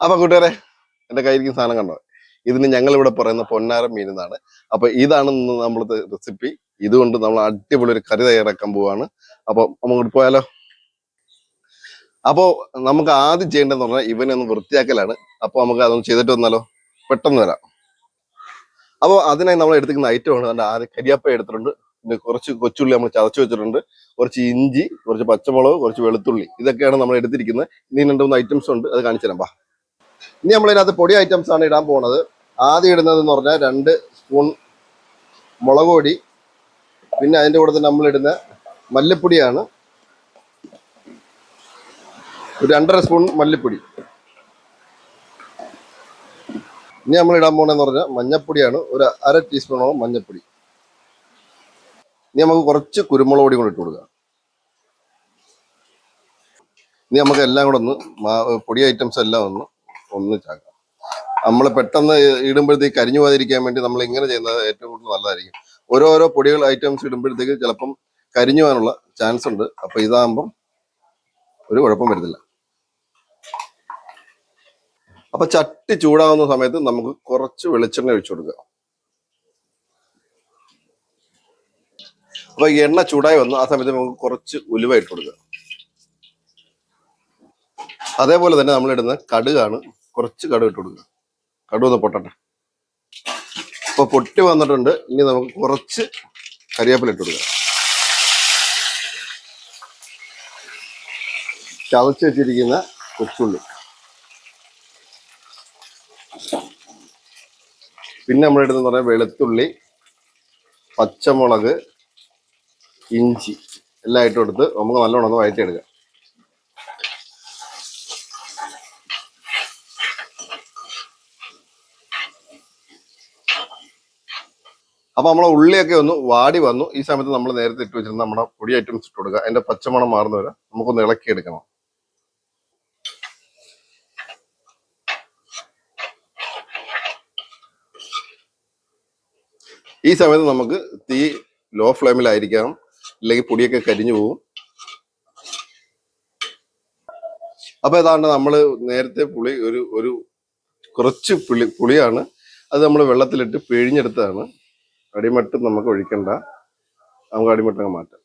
അപ്പൊ കൂട്ടുകാരെ എന്റെ കയ്യിരിക്കുന്ന സാധനം കണ്ടോ? ഇതിന് ഞങ്ങൾ ഇവിടെ പറയുന്ന പൊന്നാരം മീൻ എന്നാണ് അപ്പൊ ഇതാണ് നമ്മളത് റെസിപ്പി ഇതുകൊണ്ട് നമ്മൾ അടിപൊളി ഒരു കറി തയ്യാറാക്കാൻ പോവാണ്. അപ്പൊ നമുക്ക് പോയാലോ? അപ്പോ നമുക്ക് ആദ്യം ചെയ്യേണ്ടതെന്ന് പറഞ്ഞാൽ ഇവനെ ഒന്ന് വൃത്തിയാക്കലാണ്. അപ്പൊ നമുക്ക് അതൊന്ന് ചെയ്തിട്ട് വന്നാലോ? പെട്ടെന്ന് വരാം. അപ്പോൾ അതിനായി നമ്മൾ എടുത്തിരിക്കുന്ന ഐറ്റമാണ് അതിന്റെ ആദ്യം കരിയാപ്പ എടുത്തിട്ടുണ്ട്. പിന്നെ കുറച്ച് കൊച്ചുള്ളി നമ്മൾ ചതച്ച് വെച്ചിട്ടുണ്ട്. കുറച്ച് ഇഞ്ചി കുറച്ച് പച്ചമുളക് കുറച്ച് വെളുത്തുള്ളി. ഇതൊക്കെയാണ് നമ്മൾ എടുത്തിരിക്കുന്നത്. ഇനി രണ്ട് മൂന്ന് ഐറ്റംസ് ഉണ്ട്. അത് കാണിച്ചു തരാം. ഇനി നമ്മൾ ഇതിനകത്ത് പൊടി ഐറ്റംസ് ആണ് ഇടാൻ പോകുന്നത് ആദ്യം ഇടുന്നത് എന്ന് പറഞ്ഞാൽ രണ്ട് സ്പൂൺ മുളക് പൊടി പിന്നെ അതിന്റെ കൂടെ തന്നെ നമ്മളിടുന്ന മല്ലിപ്പൊടിയാണ്. ഒരു രണ്ടര സ്പൂൺ മല്ലിപ്പൊടി. ഇനി നമ്മൾ ഇടാൻ പോകണമെന്ന് പറഞ്ഞാൽ മഞ്ഞപ്പൊടിയാണ്. ഒരു അര ടീസ്പൂണോളം മഞ്ഞപ്പൊടി. ഇനി നമുക്ക് കുറച്ച് കുരുമുളക് പൊടി കൂടെ ഇട്ട് കൊടുക്കാം. ഇനി നമുക്ക് എല്ലാം കൂടെ ഒന്ന് പൊടി ഐറ്റംസ് എല്ലാം ഒന്ന് ഒന്നിച്ചാക്കാം നമ്മൾ പെട്ടെന്ന് ഇടുമ്പോഴത്തേക്ക് കരിഞ്ഞു പോകാതിരിക്കാൻ വേണ്ടി നമ്മൾ ഇങ്ങനെ ചെയ്യുന്നത് ഏറ്റവും കൂടുതൽ നല്ലതായിരിക്കും. ഓരോരോ പൊടികൾ ഐറ്റംസ് ഇടുമ്പോഴത്തേക്ക് ചിലപ്പം കരിഞ്ഞു പോകാനുള്ള ചാൻസ് ഉണ്ട്. അപ്പൊ ഇതാകുമ്പം ഒരു കുഴപ്പം വരുന്നില്ല. അപ്പൊ ചട്ടി ചൂടാവുന്ന സമയത്ത് നമുക്ക് കുറച്ച് വെളിച്ചെണ്ണ ഒഴിച്ചു കൊടുക്കുക. അപ്പൊ എണ്ണ ചൂടായി വന്നു ആ സമയത്ത് നമുക്ക് കുറച്ച് ഉലുവ ഇട്ട് കൊടുക്കുക. അതേപോലെ തന്നെ നമ്മൾ ഇടുന്ന കടുകാണ് കുറച്ച് കടുക് ഇട്ട് കൊടുക്കുക. കടുക് ഒന്ന് പൊട്ടട്ടെ. അപ്പൊ പൊട്ടി വന്നിട്ടുണ്ട്. ഇനി നമുക്ക് കുറച്ച് കറിവേപ്പില ഇട്ട് കൊടുക്കുക ചതച്ച് വെച്ചിരിക്കുന്ന കൊച്ചുള്ളി. പിന്നെ നമ്മൾ ഇടുന്ന പറയാം വെളുത്തുള്ളി പച്ചമുളക് ഇഞ്ചി എല്ലാം ഇട്ട് കൊടുത്ത് നമുക്ക് നല്ലോണം ഒന്ന് വഴറ്റിയെടുക്കാം. അപ്പൊ നമ്മളെ ഉള്ളിയൊക്കെ ഒന്ന് വാടി വന്നു. ഈ സമയത്ത് നമ്മൾ നേരത്തെ ഇട്ട് വെച്ചിരുന്ന നമ്മുടെ പൊടി ഐറ്റംസ് ഇട്ട് കൊടുക്കുക. അതിന്റെ പച്ചമണം മാറുന്ന വരെ നമുക്കൊന്ന് ഇളക്കി എടുക്കണം ഈ സമയത്ത് നമുക്ക് തീ ലോ ഫ്ലെയിമിലായിരിക്കണം. അല്ലെങ്കിൽ പൊടിയൊക്കെ കരിഞ്ഞു പോകും അപ്പൊ ഏതാണ്ട് നമ്മൾ നേരത്തെ പുളി ഒരു ഒരു കുറച്ച് പുളി പുളിയാണ്. അത് നമ്മൾ വെള്ളത്തിലിട്ട് പിഴിഞ്ഞെടുത്തതാണ്. അടിമട്ട് നമുക്ക് ഒഴിക്കണ്ട. നമുക്ക് അടിമട്ടങ്ങ് മാറ്റാം.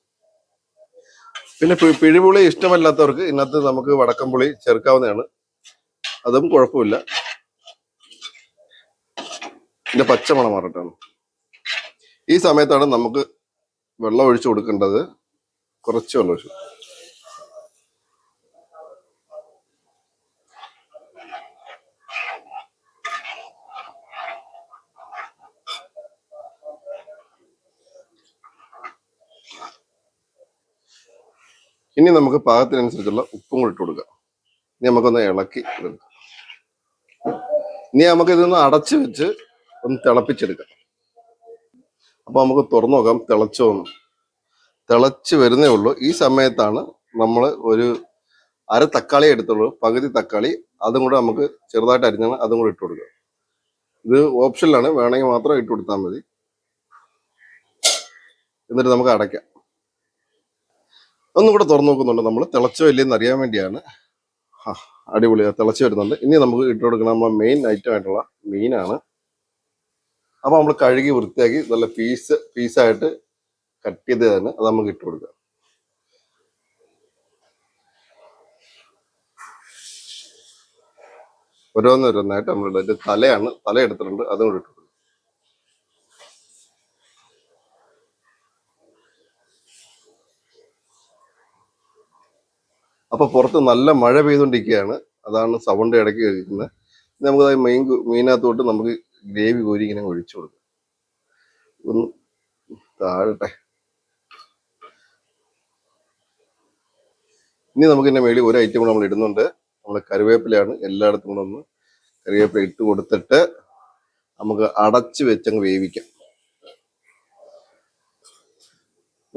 പിന്നെ പിഴിപുളി ഇഷ്ടമല്ലാത്തവർക്ക് ഇന്നത്തെ നമുക്ക് വടക്കം പുളി ചേർക്കാവുന്നതാണ്. അതും കുഴപ്പമില്ല. പിന്നെ പച്ചമണം മാറട്ടാണ് ഈ സമയത്താണ് നമുക്ക് വെള്ളം ഒഴിച്ചു കൊടുക്കേണ്ടത് കുറച്ച് വെള്ളം ഒഴിച്ചു ഇനി നമുക്ക് പാകത്തിനനുസരിച്ചുള്ള ഉപ്പും കൂടി ഇട്ട് കൊടുക്കാം. ഇനി നമുക്കൊന്ന് ഇളക്കി എടുക്കാം. ഇനി നമുക്ക് ഇതൊന്ന് അടച്ചു വെച്ച് ഒന്ന് തിളപ്പിച്ചെടുക്കാം. അപ്പൊ നമുക്ക് തുറന്നു നോക്കാം തിളച്ചോ എന്ന്. തിളച്ച് വരുന്നേ ഉള്ളൂ. ഈ സമയത്താണ് നമ്മൾ ഒരു അര തക്കാളി എടുത്തുള്ളൂ. പകുതി തക്കാളി അതും കൂടെ നമുക്ക് ചെറുതായിട്ട് അരിഞ്ഞാണ് അതും കൂടെ ഇട്ട് കൊടുക്കുക. ഇത് ഓപ്ഷനിലാണ്. വേണമെങ്കിൽ മാത്രം ഇട്ട് കൊടുത്താൽ മതി. എന്നിട്ട് നമുക്ക് അടയ്ക്കാം. ഒന്നും കൂടെ തുറന്നു നോക്കുന്നുണ്ട് നമ്മൾ തിളച്ചോ ഇല്ലയെന്ന് അറിയാൻ വേണ്ടിയാണ്. ആ, അടിപൊളിയാ തിളച്ച് വരുന്നുണ്ട്. ഇനി നമുക്ക് ഇട്ട് കൊടുക്കുന്ന നമ്മളെ മെയിൻ ഐറ്റം ആയിട്ടുള്ള മീനാണ്. അപ്പോൾ നമ്മൾ കഴുകി വൃത്തിയാക്കി നല്ല പീസ് പീസായിട്ട് കട്ട് ചെയ്ത് തന്നെ അത് നമുക്ക് ഇട്ട് കൊടുക്കാം. ഓരോന്നോരോന്നായിട്ട് നമ്മൾ ഇതിന്റെ തലയാണ് തല എടുത്തിട്ടുണ്ട്. അതും കൂടെ ഇട്ട് കൊടുക്കും അപ്പൊ പുറത്ത് നല്ല മഴ പെയ്തുകൊണ്ടിരിക്കുകയാണ്. അതാണ് സൗണ്ട് ഇടയ്ക്ക് കഴിക്കുന്നത്. നമുക്ക് മെയിൻ മീനകത്തോട്ട് നമുക്ക് ഗ്രേവി കോരി ഇങ്ങനെ ഒഴിച്ചു കൊടുക്കാം. ഒന്ന് താഴട്ടെ. ഇനി നമുക്ക് ഇതിന്റെ മേളിൽ ഒരു ഐറ്റം കൂടെ നമ്മൾ ഇടുന്നുണ്ട്. നമ്മൾ കറിവേപ്പിലയാണ് എല്ലായിടത്തും കൂടെ ഒന്ന് കറിവേപ്പില ഇട്ട് കൊടുത്തിട്ട് നമുക്ക് അടച്ച് വെച്ചങ്ങ് വേവിക്കാം.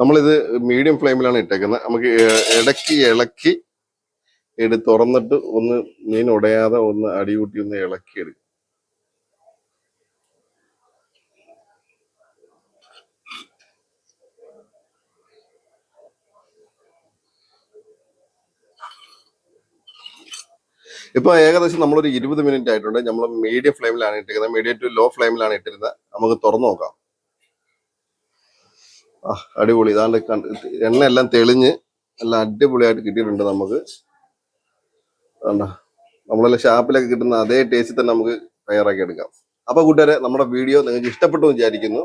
നമ്മളിത് മീഡിയം ഫ്ലെയിമിലാണ് ഇട്ടേക്കുന്നത്. നമുക്ക് ഇടയ്ക്ക് ഇളക്കി എടു തുറന്നിട്ട് ഒന്ന് മീൻ ഉടയാതെ ഒന്ന് അടികൂട്ടി ഒന്ന് ഇളക്കി എടുക്കും ഇപ്പൊ ഏകദേശം നമ്മളൊരു ഇരുപത് മിനിറ്റ് ആയിട്ടുണ്ട്. നമ്മൾ മീഡിയം ഫ്ലെയിമിലാണ് ഇട്ടിരിക്കുന്നത്. മീഡിയം ടു ലോ ഫ്ലെയിമിലാണ് ഇട്ടിരുന്നത് നമുക്ക് തുറന്നു നോക്കാം. അടിപൊളി. ഇതാണ്ട് എണ്ണ എല്ലാം തെളിഞ്ഞ് എല്ലാം അടിപൊളിയായിട്ട് കിട്ടിയിട്ടുണ്ട് നമുക്ക്. നമ്മളെല്ലാം ഷാപ്പിലൊക്കെ കിട്ടുന്ന അതേ ടേസ്റ്റിൽ തന്നെ നമുക്ക് തയ്യാറാക്കി എടുക്കാം. അപ്പൊ കൂട്ടുകാരെ നമ്മുടെ വീഡിയോ നിങ്ങൾക്ക് ഇഷ്ടപ്പെട്ടു വിചാരിക്കുന്നു.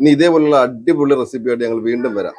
ഇനി ഇതേപോലുള്ള അടിപൊളി റെസിപ്പിയായിട്ട് ഞങ്ങൾ വീണ്ടും വരാം.